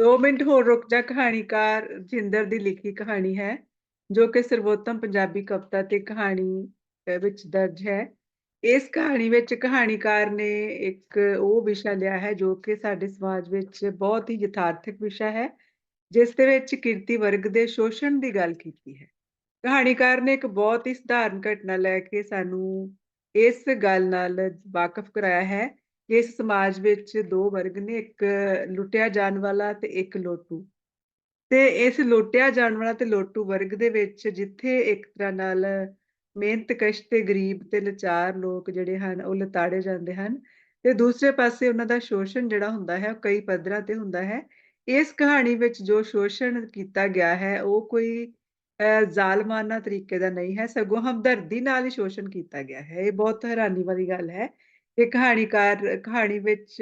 2 minute ਹੋਰ ਰੁਕ ਜਾ ਕਹਾਣੀਕਾਰ ਜਿੰਦਰ ਦੀ ਲਿਖੀ ਕਹਾਣੀ ਹੈ, ਜੋ ਕਿ ਸਰਵੋਤਮ ਪੰਜਾਬੀ ਕਵਿਤਾ ਤੇ ਕਹਾਣੀ ਵਿੱਚ ਦਰਜ ਹੈ। ਇਸ ਕਹਾਣੀ ਵਿੱਚ ਕਹਾਣੀਕਾਰ ਨੇ ਇੱਕ ਉਹ ਵਿਸ਼ਾ ਲਿਆ ਹੈ, ਜੋ ਕਿ ਸਾਡੇ ਸਮਾਜ ਵਿੱਚ ਬਹੁਤ ਹੀ ਯਥਾਰਥਕ ਵਿਸ਼ਾ ਹੈ, ਜਿਸ ਦੇ ਵਿੱਚ ਕਿਰਤੀ ਵਰਗ ਦੇ ਸ਼ੋਸ਼ਣ ਦੀ ਗੱਲ ਕੀਤੀ ਹੈ। ਕਹਾਣੀਕਾਰ ਨੇ ਇੱਕ ਬਹੁਤ ਹੀ ਸਧਾਰਨ ਘਟਨਾ ਲੈ ਕੇ ਸਾਨੂੰ ਇਸ ਗੱਲ ਨਾਲ ਵਾਕਫ ਕਰਾਇਆ ਹੈ ਇਸ ਸਮਾਜ ਵਿੱਚ ਦੋ ਵਰਗ ਨੇ? ਇੱਕ ਲੁੱਟਿਆ ਜਾਣ ਵਾਲਾ ਤੇ ਇੱਕ ਲੋਟੂ। ਤੇ ਇਸ ਲੁੱਟਿਆ ਜਾਣ ਵਾਲਾ ਤੇ ਲੋਟੂ ਵਰਗ ਦੇ ਵਿੱਚ ਜਿੱਥੇ ਇੱਕ ਤਰ੍ਹਾਂ ਨਾਲ ਮਿਹਨਤਕਸ਼ ਤੇ ਗਰੀਬ ਤੇ ਲਾਚਾਰ ਲੋਕ ਜਿਹੜੇ ਹਨ ਉਹ ਲਤਾੜੇ ਜਾਂਦੇ ਹਨ ਤੇ ਦੂਸਰੇ ਪਾਸੇ ਉਹਨਾਂ ਦਾ ਸ਼ੋਸ਼ਣ ਜਿਹੜਾ ਹੁੰਦਾ ਹੈ ਉਹ ਕਈ ਪੱਧਰਾਂ ਤੇ ਹੁੰਦਾ ਹੈ। ਇਸ ਕਹਾਣੀ ਵਿੱਚ ਜੋ ਸ਼ੋਸ਼ਣ ਕੀਤਾ ਗਿਆ ਹੈ ਉਹ ਕੋਈ ਅ, ਜ਼ਾਲਮਾਨਾ ਤਰੀਕੇ ਦਾ ਨਹੀਂ ਹੈ ਸਗੋਂ ਹਮਦਰਦੀ ਨਾਲ ਹੀ ਸ਼ੋਸ਼ਣ ਕੀਤਾ ਗਿਆ ਹੈ। ਇਹ ਬਹੁਤ ਹੈਰਾਨੀ ਵਾਲੀ ਗੱਲ ਹੈ ਕਿ ਕਹਾਣੀਕਾਰ ਕਹਾਣੀ ਵਿੱਚ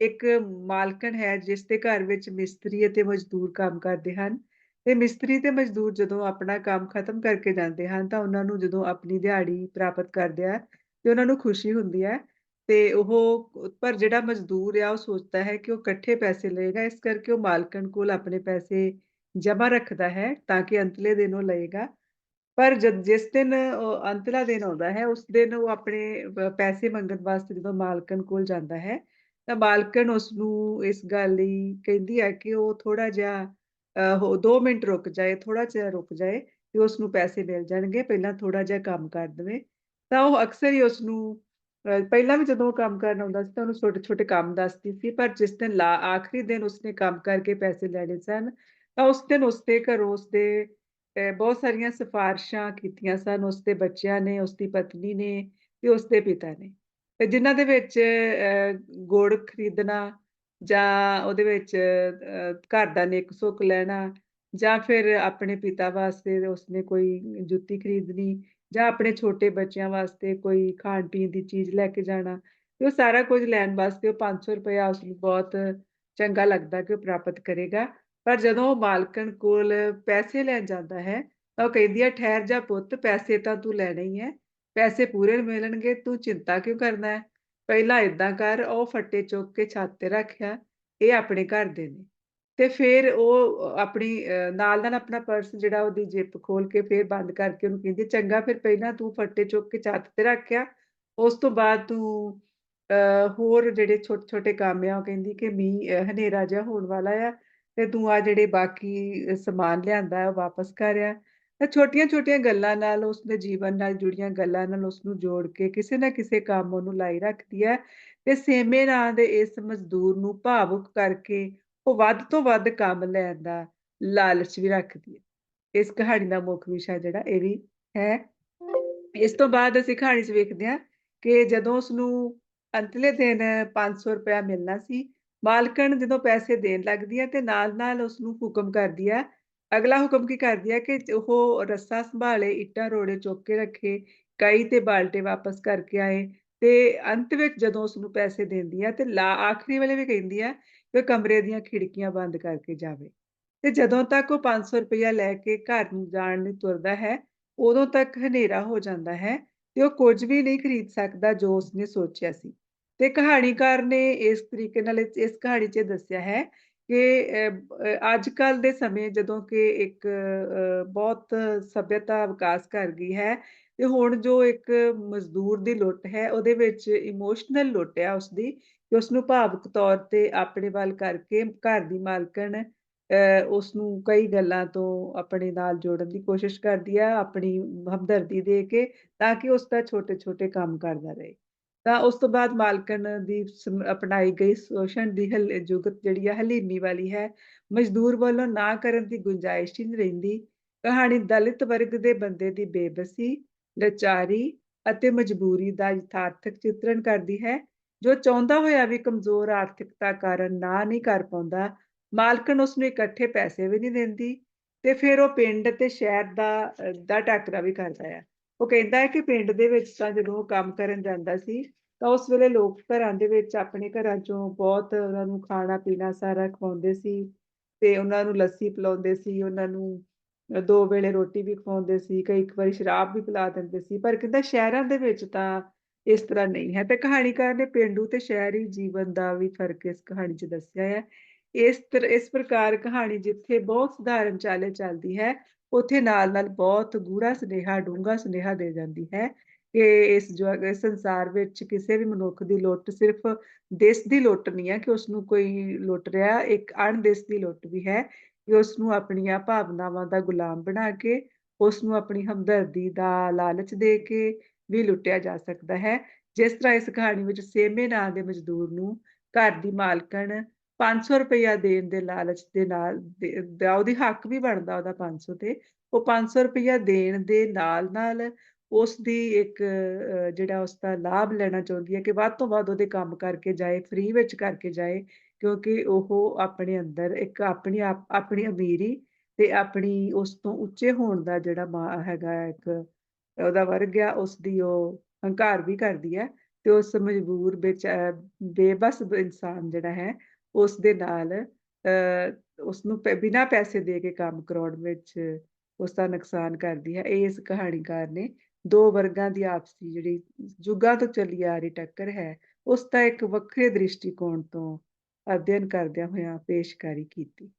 ਇੱਕ ਮਾਲਕਣ ਹੈ, ਜਿਸ ਦੇ ਘਰ ਵਿੱਚ ਮਿਸਤਰੀ ਅਤੇ ਮਜ਼ਦੂਰ ਕੰਮ ਕਰਦੇ ਹਨ। ਤੇ ਮਿਸਤਰੀ ਤੇ ਮਜ਼ਦੂਰ ਜਦੋਂ ਆਪਣਾ ਕੰਮ ਖਤਮ ਕਰਕੇ ਜਾਂਦੇ ਹਨ, ਤਾਂ ਉਹਨਾਂ ਨੂੰ ਜਦੋਂ ਆਪਣੀ ਦਿਹਾੜੀ ਪ੍ਰਾਪਤ ਕਰਦੇ ਆ, ਤੇ ਉਹਨਾਂ ਨੂੰ ਖੁਸ਼ੀ ਹੁੰਦੀ ਹੈ। ਤੇ ਉਹ, ਪਰ ਜਿਹੜਾ ਮਜ਼ਦੂਰ ਆ, ਉਹ ਸੋਚਦਾ ਹੈ ਕਿ ਉਹ ਇਕੱਠੇ ਪੈਸੇ ਲਏਗਾ, ਇਸ ਕਰਕੇ ਉਹ ਮਾਲਕਣ ਕੋਲ ਆਪਣੇ ਪੈਸੇ ਜਮ੍ਹਾਂ ਰੱਖਦਾ ਹੈ, ਤਾਂ ਕਿ ਅੰਤਲੇ ਦਿਨ ਉਹ ਲਏਗਾ। ਪਰ ਜਦ ਜਿਸ ਦਿਨ ਉਹ ਅੰਤਲਾ ਦਿਨ ਆਉਂਦਾ ਹੈ ਉਸ ਦਿਨ ਉਹ ਆਪਣੇ ਪੈਸੇ ਮੰਗਣ ਵਾਸਤੇ ਜਦੋਂ ਮਾਲਕਣ ਕੋਲ ਜਾਂਦਾ ਹੈ ਤਾਂ ਮਾਲਕਣ ਉਸਨੂੰ ਇਸ ਗੱਲ ਲਈ ਕਹਿੰਦੀ ਹੈ ਕਿ ਉਹ ਥੋੜਾ ਜਿਹਾ 2 ਮਿੰਟ ਰੁਕ ਜਾਏ ਥੋੜਾ ਜਿਹਾ ਰੁਕ ਜਾਏ ਤੇ ਉਸਨੂੰ ਪੈਸੇ ਮਿਲ ਜਾਣਗੇ ਪਹਿਲਾਂ ਥੋੜਾ ਜਿਹਾ ਕੰਮ ਕਰ ਦੇਵੇ। ਤਾਂ ਉਹ ਅਕਸਰ ਹੀ ਉਸਨੂੰ ਅ, ਪਹਿਲਾਂ ਵੀ ਜਦੋਂ ਉਹ ਕੰਮ ਕਰਨ ਆਉਂਦਾ ਸੀ ਤਾਂ ਉਹਨੂੰ ਛੋਟੇ-ਛੋਟੇ ਕੰਮ ਦੱਸਦੀ ਸੀ ਪਰ ਜਿਸ ਦਿਨ ਲਾ ਆਖਰੀ ਦਿਨ ਉਸਨੇ ਕੰਮ ਕਰਕੇ ਪੈਸੇ ਲੈਣੇ ਸਨ ਤਾਂ ਉਸ ਦਿਨ ਉਸਦੇ ਘਰੋਂ ਉਸਦੇ ਬਹੁਤ ਸਾਰੀਆਂ ਸਿਫਾਰਿਸ਼ਾਂ ਕੀਤੀਆਂ ਸਨ ਉਸਦੇ ਬੱਚਿਆਂ ਨੇ, ਉਸਦੀ ਪਤਨੀ ਨੇ ਤੇ ਉਸਦੇ ਪਿਤਾ ਨੇ। ਤੇ ਜਿਨ੍ਹਾਂ ਦੇ ਵਿੱਚ ਅ, ਗੁੜ ਖਰੀਦਣਾ ਜਾਂ ਉਹਦੇ ਵਿੱਚ ਘਰ ਦਾ ਨੇਕ ਸੁੱਕ ਲੈਣਾ ਜਾਂ ਫਿਰ ਆਪਣੇ ਪਿਤਾ ਵਾਸਤੇ ਉਸਨੇ ਕੋਈ ਜੁੱਤੀ ਖਰੀਦਣੀ ਜਾਂ ਆਪਣੇ ਛੋਟੇ ਬੱਚਿਆਂ ਵਾਸਤੇ ਕੋਈ ਖਾਣ-ਪੀਣ ਦੀ ਚੀਜ਼ ਲੈ ਕੇ ਜਾਣਾ ਉਹ ਸਾਰਾ ਕੁਝ ਲੈਣ ਵਾਸਤੇ ਉਹ 500 ਰੁਪਇਆ ਉਸਨੂੰ ਬਹੁਤ ਚੰਗਾ ਲੱਗਦਾ ਕਿ ਉਹ ਪ੍ਰਾਪਤ ਕਰੇਗਾ। ਪਰ ਜਦੋਂ ਉਹ ਮਾਲਕਣ ਕੋਲ ਪੈਸੇ ਲੈਣ ਜਾਂਦਾ ਹੈ ਤਾਂ ਉਹ ਕਹਿੰਦੀ ਹੈ ਠਹਿਰ ਜਾ ਪੁੱਤ ਪੈਸੇ ਤਾਂ ਤੂੰ ਲੈਣੇ ਹੀ ਹੈ। ਪੈਸੇ ਪੂਰੇ ਮਿਲਣਗੇ ਤੂੰ ਚਿੰਤਾ ਕਿਉਂ ਕਰਨਾ ਹੈ? ਪਹਿਲਾਂ ਏਦਾਂ ਕਰ ਉਹ ਫੱਟੇ ਚੁੱਕ ਕੇ ਛੱਤ ਤੇ ਰੱਖਿਆ ਇਹ ਆਪਣੇ ਘਰ ਦੇ ਨੇ। ਤੇ ਫਿਰ ਉਹ ਆਪਣੀ ਅ, ਨਾਲ ਨਾਲ ਆਪਣਾ ਪਰਸ ਜਿਹੜਾ ਉਹਦੀ ਜਿੱਪ ਖੋਲ ਕੇ ਫਿਰ ਬੰਦ ਕਰਕੇ ਉਹਨੂੰ ਕਹਿੰਦੀ ਚੰਗਾ ਫਿਰ ਪਹਿਲਾਂ ਤੂੰ ਫੱਟੇ ਚੁੱਕ ਕੇ ਛੱਤ ਤੇ ਰੱਖਿਆ ਉਸ ਤੋਂ ਬਾਅਦ ਤੂੰ ਅ, ਹੋਰ ਜਿਹੜੇ ਛੋਟੇ ਛੋਟੇ ਕੰਮ ਆ ਉਹ ਕਹਿੰਦੀ ਕਿ ਮੀਂਹ ਹਨੇਰਾ ਜਿਹਾ ਹੋਣ ਵਾਲਾ ਆ। ਤੇ ਤੂੰ ਆ ਜਿਹੜੇ ਬਾਕੀ ਸਮਾਨ ਲਿਆਂਦਾ ਉਹ ਵਾਪਸ ਕਰ ਆ ਤਾਂ ਛੋਟੀਆਂ-ਛੋਟੀਆਂ ਗੱਲਾਂ ਨਾਲ ਉਸਦੇ ਜੀਵਨ ਨਾਲ ਜੁੜੀਆਂ ਗੱਲਾਂ ਨਾਲ ਉਸਨੂੰ ਜੋੜ ਕੇ ਕਿਸੇ ਨਾ ਕਿਸੇ ਕੰਮ ਉਹਨੂੰ ਲਾਈ ਰੱਖਦੀ ਹੈ ਤੇ ਸੇਮੇ ਨਾਂ ਦੇ ਇਸ ਮਜ਼ਦੂਰ ਨੂੰ ਭਾਵੁਕ ਕਰਕੇ ਉਹ ਵੱਧ ਤੋਂ ਵੱਧ ਕੰਮ ਲੈਣ ਦਾ ਲਾਲਚ ਵੀ ਰੱਖਦੀ ਹੈ। ਇਸ ਕਹਾਣੀ ਦਾ ਮੁੱਖ ਵਿਸ਼ਾ ਜਿਹੜਾ ਇਹ ਵੀ ਹੈ। ਇਸ ਤੋਂ ਬਾਅਦ ਅਸੀਂ ਕਹਾਣੀ 'ਚ ਵੇਖਦੇ ਹਾਂ ਕਿ ਜਦੋਂ ਉਸਨੂੰ ਅੰਤਲੇ ਦਿਨ 500 ਰੁਪਇਆ ਮਿਲਣਾ ਸੀ, ਮਾਲਕਣ ਜਦੋਂ ਪੈਸੇ ਦੇਣ ਲੱਗਦੀ ਹੈ ਤੇ ਨਾਲ-ਨਾਲ ਉਸਨੂੰ ਹੁਕਮ ਕਰਦੀ ਹੈ ਅਗਲਾ ਹੁਕਮ ਕੀ ਕਰਦੀ ਹੈ ਕਿ ਉਹ ਰੱਸਾ ਸੰਭਾਲੇ, ਇੱਟਾਂ ਰੋੜੇ ਚੁੱਕ ਕੇ ਰੱਖੇ, ਕਈ ਤੇ ਬਾਲਟੇ ਵਾਪਸ ਕਰਕੇ ਆਏ ਤੇ ਅੰਤ ਵਿੱਚ ਜਦੋਂ ਉਸਨੂੰ ਪੈਸੇ ਦਿੰਦੀ ਹੈ ਤੇ ਲਾ ਆਖਰੀ ਵੇਲੇ ਵੀ ਕਹਿੰਦੀ ਹੈ ਕਿ ਕਮਰੇ ਦੀਆਂ ਖਿੜਕੀਆਂ ਬੰਦ ਕਰਕੇ ਜਾਵੇ। ਤੇ ਜਦੋਂ ਤੱਕ ਉਹ 500 ਰੁਪਇਆ ਲੈ ਕੇ ਘਰ ਨੂੰ ਜਾਣ ਲਈ ਤੁਰਦਾ ਹੈ, ਉਦੋਂ ਤੱਕ ਹਨੇਰਾ ਹੋ ਜਾਂਦਾ ਹੈ ਤੇ ਉਹ ਕੁਝ ਵੀ ਨਹੀਂ ਖਰੀਦ ਸਕਦਾ ਜੋ ਉਸਨੇ ਸੋਚਿਆ ਸੀ। ਤੇ ਕਹਾਣੀਕਾਰ ਨੇ ਇਸ ਤਰੀਕੇ ਨਾਲ ਇਸ ਕਹਾਣੀ 'ਚ ਦੱਸਿਆ ਹੈ ਕਿ ਅੱਜ-ਕੱਲ੍ਹ ਦੇ ਸਮੇਂ ਜਦੋਂ ਕਿ ਇੱਕ ਬਹੁਤ ਸੱਭਿਅਤਾ ਵਿਕਾਸ ਕਰ ਗਈ ਹੈ ਤੇ ਹੁਣ ਜੋ ਇੱਕ ਮਜ਼ਦੂਰ ਦੀ ਲੁੱਟ ਹੈ, ਉਹਦੇ ਵਿੱਚ ਇਮੋਸ਼ਨਲ ਲੁੱਟ ਆ ਉਸਦੀ ਕਿ ਉਸਨੂੰ ਭਾਵਕ ਤੌਰ ਤੇ ਆਪਣੇ ਵੱਲ ਕਰਕੇ ਘਰ ਦੀ ਮਾਲਕਣ ਅ, ਉਸਨੂੰ ਕਈ ਗੱਲਾਂ ਤੋਂ ਆਪਣੇ ਨਾਲ ਜੋੜਨ ਦੀ ਕੋਸ਼ਿਸ਼ ਕਰਦੀ ਹੈ, ਆਪਣੀ ਹਮਦਰਦੀ ਦੇ ਕੇ ਤਾਂ ਕਿ ਉਸਦਾ ਛੋਟੇ-ਛੋਟੇ ਕੰਮ ਕਰਦਾ ਰਹੇ। ਤਾਂ ਉਸ ਤੋਂ ਬਾਅਦ ਮਾਲਕਣ ਦੀ ਸਮ ਅਪਣਾਈ ਗਈ ਸ਼ੋਸ਼ਣ ਦੀ ਹਲ ਜੁਗਤ ਜਿਹੜੀ ਆ ਹਲੀਮੀ ਵਾਲੀ ਹੈ, ਮਜ਼ਦੂਰ ਵੱਲੋਂ ਨਾ ਕਰਨ ਦੀ ਗੁੰਜਾਇਸ਼ ਹੀ ਨਹੀਂ ਰਹਿੰਦੀ। ਕਹਾਣੀ ਦਲਿਤ ਵਰਗ ਦੇ ਬੰਦੇ ਦੀ ਬੇਬਸੀ, ਲਚਾਰੀ ਅਤੇ ਮਜਬੂਰੀ ਦਾ ਯਥਾਰਥਕ ਚਿਤਰਣ ਕਰਦੀ ਹੈ, ਜੋ ਚਾਹੁੰਦਾ ਹੋਇਆ ਵੀ ਕਮਜ਼ੋਰ ਆਰਥਿਕਤਾ ਕਾਰਨ ਨਾ ਨਹੀਂ ਕਰ ਪਾਉਂਦਾ। ਮਾਲਕਣ ਉਸਨੂੰ ਇਕੱਠੇ ਪੈਸੇ ਵੀ ਨਹੀਂ ਦਿੰਦੀ ਤੇ ਫਿਰ ਉਹ ਪਿੰਡ ਤੇ ਸ਼ਹਿਰ ਦਾ ਦਾ ਟਾਕਰਾ ਵੀ ਕਰਦਾ ਹੈ। ਉਹ ਕਹਿੰਦਾ ਹੈ ਕਿ ਪਿੰਡ ਦੇ ਵਿੱਚ ਤਾਂ ਜਦੋਂ ਉਹ ਕੰਮ ਕਰਨ ਜਾਂਦਾ ਸੀ, ਤਾਂ ਉਸ ਵੇਲੇ ਲੋਕ ਘਰਾਂ ਦੇ ਵਿੱਚ ਆਪਣੇ ਘਰਾਂ ਚੋਂ ਬਹੁਤ ਉਹਨਾਂ ਨੂੰ ਖਾਣਾ-ਪੀਣਾ ਸਾਰਾ ਖਵਾਉਂਦੇ ਸੀ ਤੇ ਉਹਨਾਂ ਨੂੰ ਲੱਸੀ ਪਿਲਾਉਂਦੇ ਸੀ, ਉਹਨਾਂ ਨੂੰ ਦੋ ਵੇਲੇ ਰੋਟੀ ਵੀ ਖਵਾਉਂਦੇ ਸੀ, ਕਈ ਇੱਕ ਵਾਰੀ ਸ਼ਰਾਬ ਵੀ ਪਿਲਾ ਦਿੰਦੇ ਸੀ। ਪਰ ਕਹਿੰਦਾ ਸ਼ਹਿਰਾਂ ਦੇ ਵਿੱਚ ਤਾਂ ਇਸ ਤਰ੍ਹਾਂ ਨਹੀਂ ਹੈ ਤੇ ਕਹਾਣੀਕਾਰ ਨੇ ਪੇਂਡੂ ਤੇ ਸ਼ਹਿਰੀ ਜੀਵਨ ਦਾ ਵੀ ਫ਼ਰਕ ਇਸ ਕਹਾਣੀ 'ਚ ਦੱਸਿਆ ਹੈ। ਇਸ ਤਰ ਇਸ ਪ੍ਰਕਾਰ ਕਹਾਣੀ ਜਿੱਥੇ ਬਹੁਤ ਸਧਾਰਨ ਚਾਲੇ ਚੱਲਦੀ ਹੈ ਉੱਥੇ ਨਾਲ-ਨਾਲ ਬਹੁਤ ਗੂੜਾ ਸੁਨੇਹਾ, ਡੂੰਘਾ ਸੁਨੇਹਾ ਦੇ ਜਾਂਦੀ ਹੈ ਕਿ ਇਸ ਸੰਸਾਰ ਵਿੱਚ ਕਿਸੇ ਵੀ ਮਨੁੱਖ ਦੀ ਲੁੱਟ ਸਿਰਫ਼ ਦਿਸ ਦੀ ਲੁੱਟ ਨਹੀਂ ਹੈ ਕਿ ਉਸਨੂੰ ਕੋਈ ਲੁੱਟ ਰਿਹਾ, ਇੱਕ ਅਣਦਿਸ ਦੀ ਲੁੱਟ ਵੀ ਹੈ ਕਿ ਉਸਨੂੰ ਆਪਣੀਆਂ ਭਾਵਨਾਵਾਂ ਦਾ ਗੁਲਾਮ ਬਣਾ ਕੇ, ਉਸਨੂੰ ਆਪਣੀ ਹਮਦਰਦੀ ਦਾ ਲਾਲਚ ਦੇ ਕੇ ਵੀ ਲੁੱਟਿਆ ਜਾ ਸਕਦਾ ਹੈ। ਜਿਸ ਤਰ੍ਹਾਂ ਇਸ ਕਹਾਣੀ ਵਿੱਚ ਸੇਮੇ ਨਾਂ ਦੇ ਮਜ਼ਦੂਰ ਨੂੰ ਘਰ ਦੀ ਮਾਲਕਣ ₹500 ਦੇਣ ਦੇ ਲਾਲਚ ਦੇ ਨਾਲ ਦਾ ਉਹਦੀ ਹੱਕ ਵੀ ਬਣਦਾ ਉਹਦਾ 500 ਤੇ, ਉਹ ₹500 ਦੇਣ ਦੇ ਨਾਲ-ਨਾਲ ਉਸਦੀ ਇੱਕ ਅ, ਜਿਹੜਾ ਉਸਦਾ ਲਾਭ ਲੈਣਾ ਚਾਹੁੰਦੀ ਹੈ ਕਿ ਵੱਧ ਤੋਂ ਵੱਧ ਉਹਦੇ ਕੰਮ ਕਰਕੇ ਜਾਏ, ਫ੍ਰੀ ਵਿੱਚ ਕਰਕੇ ਜਾਏ ਕਿਉਂਕਿ ਉਹ ਆਪਣੇ ਅੰਦਰ ਇੱਕ ਆਪਣੀ ਆਪ ਆਪਣੀ ਅਮੀਰੀ ਤੇ ਆਪਣੀ ਉਸ ਤੋਂ ਉੱਚੇ ਹੋਣ ਦਾ ਜਿਹੜਾ ਮਾ ਹੈਗਾ ਇੱਕ ਉਹਦਾ ਵਰਗ ਆ, ਉਸਦੀ ਉਹ ਹੰਕਾਰ ਵੀ ਕਰਦੀ ਹੈ ਤੇ ਉਸ ਮਜਬੂਰ ਵਿੱਚ ਬੇਬਸ ਇਨਸਾਨ ਜਿਹੜਾ ਹੈ, ਉਸਦੇ ਨਾਲ ਅ, ਉਸਨੂੰ ਪ ਬਿਨਾਂ ਪੈਸੇ ਦੇ ਕੇ ਕੰਮ ਕਰਾਉਣ ਵਿੱਚ ਉਸਦਾ ਨੁਕਸਾਨ ਕਰਦੀ ਹੈ। ਇਹ ਇਸ ਕਹਾਣੀਕਾਰ ਨੇ ਦੋ ਵਰਗਾਂ ਦੀ ਆਪਸੀ ਜਿਹੜੀ ਯੁੱਗਾਂ ਤੋਂ ਚੱਲੀ ਆ ਰਹੀ ਟੱਕਰ ਹੈ, ਉਸਦਾ ਇੱਕ ਵੱਖਰੇ ਦ੍ਰਿਸ਼ਟੀਕੋਣ ਤੋਂ ਅਧਿਐਨ ਕਰਦਿਆਂ ਹੋਇਆਂ ਪੇਸ਼ਕਾਰੀ ਕੀਤੀ।